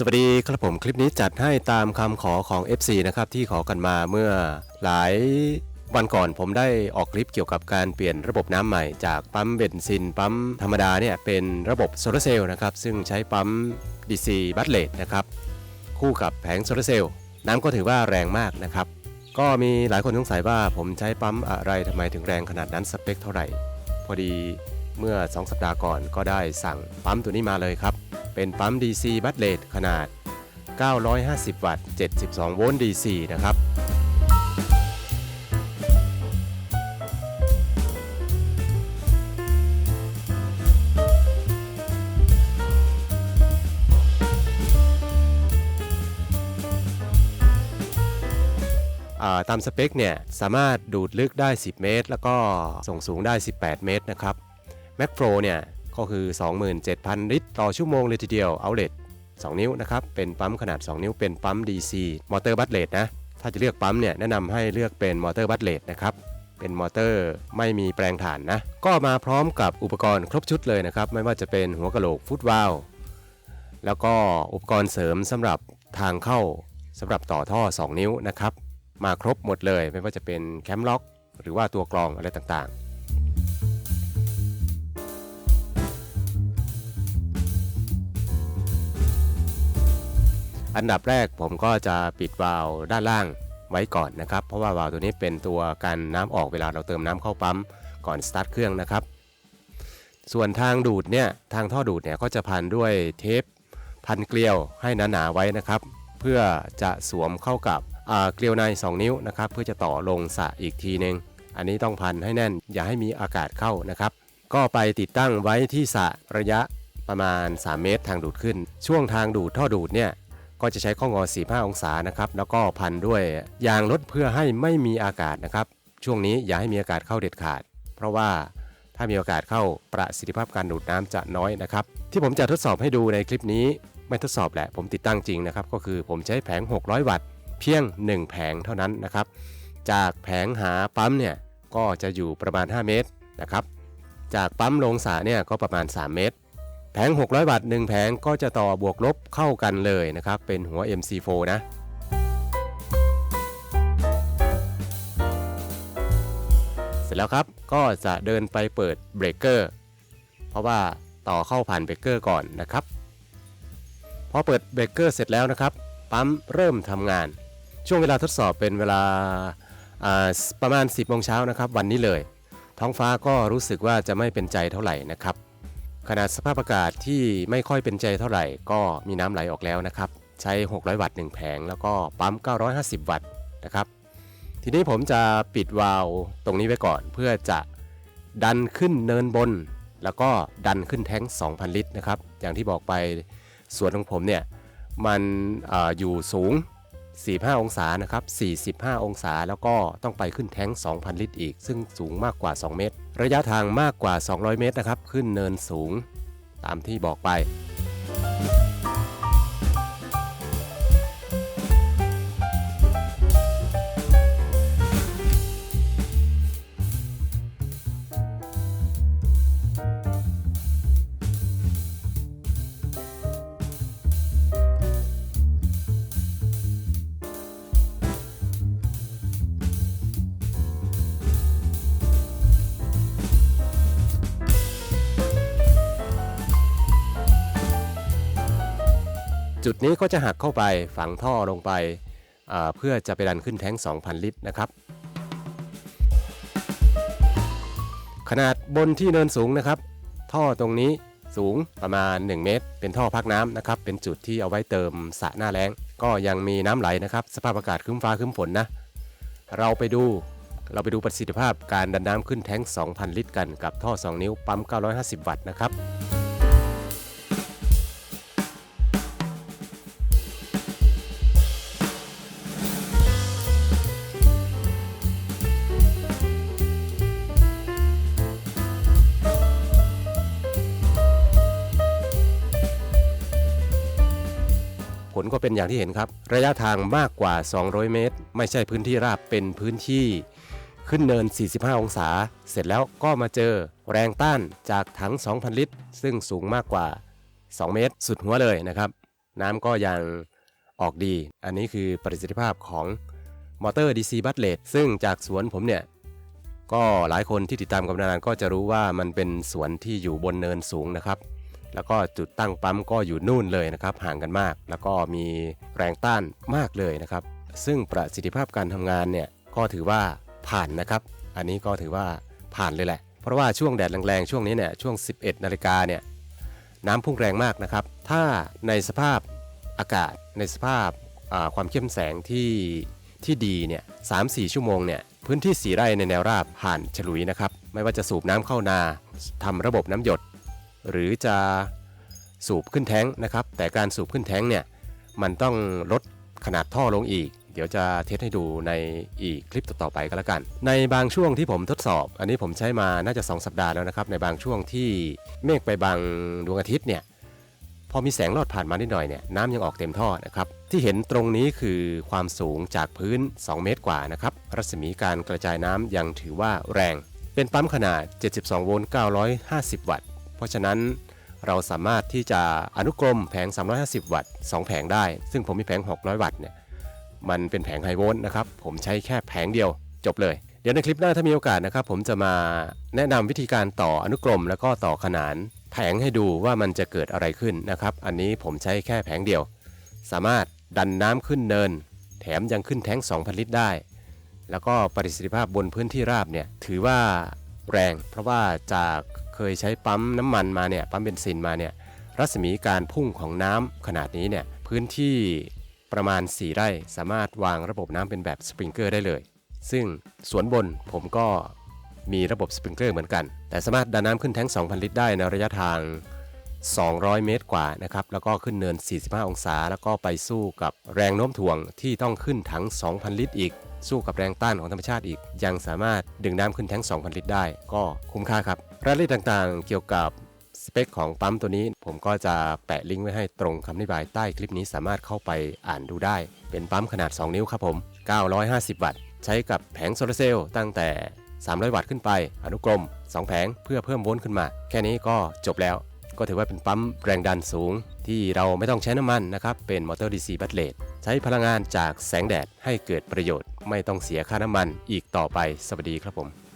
สวัสดีครับผมคลิปนี้จัดให้ตามคำขอของ FC นะครับที่ขอกันมาเมื่อหลายวันก่อนผมได้ออกคลิปเกี่ยวกับการเปลี่ยนระบบน้ำใหม่จากปั๊มเบนซิน ปั๊มธรรมดาเนี่ยเป็นระบบโซลาร์เซลล์นะครับซึ่งใช้ปั๊ม DC บัตเลตนะครับคู่กับแผงโซลาร์เซลล์น้ำก็ถือว่าแรงมากนะครับก็มีหลายคนสงสัยว่าผมใช้ปั๊มอะไรทำไมถึงแรงขนาดนั้นสเปคเท่าไหร่ พอดีเมื่อ 2 สัปดาห์ก่อนก็ได้สั่งปั๊มตัวนี้มาเลยครับ เป็นปั๊ม DC บัตเลตขนาด 950 วัตต์ 72 โวลต์ DC นะครับตามสเปคเนี่ยสามารถดูดลึกได้ 10 เมตร แล้วก็ส่งสูงได้ 18 เมตรนะครับ Mac Pro เนี่ย ก็คือ 27,000 ลิตรต่อชั่วโมงเลยทีเดียว Outlet 2นิ้วนะครับ เป็นปั๊มขนาด 2 นิ้วเป็นปั๊ม DC มอเตอร์บัตเลตนะ ถ้าจะเลือกปั๊มเนี่ยแนะนำให้เลือกเป็นมอเตอร์บัตเลตนะครับ เป็นมอเตอร์ไม่มีแปลงถ่านนะ ก็มาพร้อมกับอุปกรณ์ครบชุดเลยนะครับ ไม่ว่าจะเป็นหัวกะโหลกฟุตวาลแล้วก็อุปกรณ์เสริมสำหรับทางเข้าสำหรับต่อท่อ 2 นิ้วนะครับ มาครบหมดเลย ไม่ว่าจะเป็นแคมล็อก หรือว่าตัวกรองอะไรต่างๆ อันดับแรกผมก็จะปิดวาล์วด้านล่างไว้ก่อนนะครับ เพราะว่าวาล์วตัวนี้เป็นตัวกันน้ำออกเวลาเราเติมน้ำเข้าปั๊มก่อนสตาร์ทเครื่องนะครับ ส่วนทางดูดเนี่ยทางท่อดูดเนี่ยก็จะพันด้วยเทปพันเกลียวให้หนาๆไว้นะครับ เพื่อจะสวมเข้ากับเกลียวใน 2 นิ้วนะครับเพื่อจะต่อลงสระอีกทีหนึ่งอันนี้ต้องพันให้แน่น อย่าให้มีอากาศเข้านะครับ ก็ไปติดตั้งไว้ที่สระระยะประมาณ 3 เมตรทางดูดขึ้น ช่วงทางดูดท่อดูดเนี่ย ก็จะใช้ข้องอ 45 องศานะครับแล้วก็พันด้วยยางลดเพื่อให้ไม่มีอากาศนะครับ ช่วงนี้อย่าให้มีอากาศเข้าเด็ดขาด เพราะว่าถ้ามีโอกาสเข้าประสิทธิภาพการดูดน้ำจะน้อยนะครับ ที่ผมจะทดสอบให้ดูในคลิปนี้ไม่ทดสอบแหละ ผมติดตั้งจริงนะครับ ก็คือผมใช้แผง 600 วัตต์ เพียง 1 แผงเท่านั้นนะครับ จากแผงหาปั๊มเนี่ยก็จะอยู่ประมาณ 5 เมตรนะครับ จากปั๊มลงสระเนี่ยก็ประมาณ 3 เมตร แผง 600วัตต์1แผงก็จะต่อบวกลบเข้ากันเลยนะครับ เป็นหัว MC4 นะเสร็จแล้วครับ ก็จะเดินไปเปิดเบรกเกอร์ เพราะว่าต่อเข้าผ่านเบรกเกอร์ก่อนนะครับ พอเปิดเบรกเกอร์เสร็จแล้วนะครับ ปั๊มเริ่มทำงาน ช่วงเวลาทดสอบเป็นเวลาาประมาณ 10โมงเช้านะครับ วันนี้เลย ท้องฟ้าก็รู้สึกว่าจะไม่เป็นใจเท่าไหร่นะครับ ขนาดสภาพอากาศที่ไม่ค่อยเป็นใจเท่าไหร่ ก็มีน้ำไหลออกแล้วนะครับ ใช้ 600 วัตต์1แผง แล้วก็ปั๊ม 950 วัตต์นะครับ ทีนี้ผมจะปิดวาล์วตรงนี้ไว้ก่อนเพื่อจะดันขึ้นเนินบน แล้วก็ดันขึ้นแท้ง 2,000 ลิตรนะครับ อย่างที่บอกไปส่วนของผมเนี่ยมันออยู่สูง 45 องศานะครับ 45 องศาแล้วก็ต้องไปขึ้นแท้ง 2,000 ลิตรอีก ซึ่งสูงมากกว่า 2 เมตร ระยะทางมากกว่า 200 เมตรนะครับ ขึ้นเนินสูง ตามที่บอกไป จุดนี้ก็จะหักเข้าไปฝังท่อลงไป เพื่อจะไปดันขึ้นแท้ง 2,000 ลิตรนะครับ ขนาดบนที่เนินสูงนะครับ ท่อตรงนี้สูงประมาณ 1 เมตร เป็นท่อพักน้ำนะครับ เป็นจุดที่เอาไว้เติมสระหน้าแล้ง ก็ยังมีน้ำไหลนะครับ สภาพอากาศครึ้มฟ้าครึ้มฝนนะ เราไปดูเราไปดูประสิทธิภาพการดันน้ำขึ้นแท้ง 2,000 ลิตรกันกับท่อ 2 นิ้วปั๊ม 950 วัตต์นะครับ ลก็เป็นอย่างที่เห็นครับ ระยะทางมากกว่า 200 เมตร ไม่ใช่พื้นที่ราบเป็นพื้นที่ ขึ้นเนิน 45 องศา เสร็จแล้วก็มาเจอแรงต้านจากถัง 2,000 ลิตร ซึ่งสูงมากกว่า 2 เมตร สุดหัวเลยนะครับ น้ำก็ยังออกดี อันนี้คือประสิทธิภาพของมอเตอร์ DC b u t l e t ซึ่งจากสวนผมเนี่ย ก็หลายคนที่ติดตามกับนานก็จะรู้ว่ามันเป็นสวนที่อยู่บนเนินสูงนะครับ แล้วก็จุดตั้งปั๊มก็อยู่นู่นเลยนะครับห่างกันมาก แล้วก็มีแรงต้านมากเลยนะครับ ซึ่งประสิทธิภาพการทำงานเนี่ยก็ถือว่าผ่านนะครับ อันนี้ก็ถือว่าผ่านเลยแหละ เพราะว่าช่วงแดดแรงๆช่วงนี้เนี่ยช่วง 11นาฬิกาเนี่ยน้ำพุ่งแรงมากนะครับ ถ้าในสภาพอากาศในสภาพความเข้มแสงที่ที่ดีเนี่ยสามสี่ชั่วโมงเนี่ยพื้นที่สีไร่ในแนวราบผ่านฉลุยนะครับ ไม่ว่าจะสูบน้ำเข้านาทำระบบน้ำหยด หรือจะสูบขึ้นแท้งนะครับ แต่การสูบขึ้นแท้งเนี่ยมันต้องลดขนาดท่อลงอีก เดี๋ยวจะเทสให้ดูในอีกคลิปต่อๆไปก็แล้วกัน ในบางช่วงที่ผมทดสอบ อันนี้ผมใช้มาน่าจะ 2 สัปดาห์แล้วนะครับ ในบางช่วงที่เมฆไปบางดวงอาทิตย์เนี่ยพอมีแสงลอดผ่านมานิดหน่อยเนี่ยน้ำยังออกเต็มท่อนะครับที่เห็นตรงนี้คือความสูงจากพื้น 2 เมตรกว่านะครับรัศมีการกระจายน้ำยังถือว่าแรง เป็นปั๊มขนาด 72 โวลต์ 950 วัตต์ เพราะฉะนั้นเราสามารถที่จะอนุกรมแผง 350 วัตต์ 2 แผงได้ ซึ่งผมมีแผง 600 วัตต์เนี่ย มันเป็นแผงไฮโวลต์นะครับ ผมใช้แค่แผงเดียวจบเลย เดี๋ยวในคลิปหน้าถ้ามีโอกาสนะครับ ผมจะมาแนะนำวิธีการต่ออนุกรม แล้วก็ต่อขนานแผงให้ดูว่ามันจะเกิดอะไรขึ้นนะครับ อันนี้ผมใช้แค่แผงเดียว สามารถดันน้ำขึ้นเนิน แถมยังขึ้นแท้ง 2,000 ลิตรได้ แล้วก็ประสิทธิภาพบนพื้นที่ราบเนี่ยถือว่าแรง เพราะว่าจาก เคยใช้ปั๊มน้ำมันมาเนี่ยปั๊มเบนซินมาเนี่ยรัศมีการพุ่งของน้ำขนาดนี้เนี่ยพื้นที่ประมาณ 4 ไร่สามารถวางระบบน้ำเป็นแบบสปริงเกอร์ได้เลย ซึ่งสวนบนผมก็มีระบบสปริงเกอร์เหมือนกัน แต่สามารถดันน้ำขึ้นแท้ง 2,000 ลิตรได้ในระยะทาง 200 เมตรกว่านะครับ แล้วก็ขึ้นเนิน 45 องศา แล้วก็ไปสู้กับแรงโน้มถ่วงที่ต้องขึ้นถัง 2,000 ลิตรอีก สู้กับแรงต้านของธรรมชาติอีก ยังสามารถดึงน้ำขึ้นแท้ง 2,000 ลิตรได้ ก็คุ้มค่าครับ รายละเอียดต่างๆ เกี่ยวกับสเปคของปั๊มตัวนี้ ผมก็จะแปะลิงก์ไว้ให้ตรงคำอธิบายใต้คลิปนี้สามารถเข้าไปอ่านดูได้ เป็นปั๊มขนาด 2 นิ้วครับผม 950 วัตต์ ใช้กับแผงโซลาร์เซลล์ตั้งแต่ 300 วัตต์ขึ้นไป อนุกรม 2 แผงเพื่อเพิ่มโวลต์ขึ้นมา แค่นี้ก็จบแล้ว ก็ถือว่าเป็นปั๊มแรงดันสูง ที่เราไม่ต้องใช้น้ำมันนะครับ เป็นมอเตอร์ DC บัตเลตใช้พลังงานจากแสงแดดให้เกิดประโยชน์ ไม่ต้องเสียค่าน้ำมันอีกต่อไป สวัสดีครับผม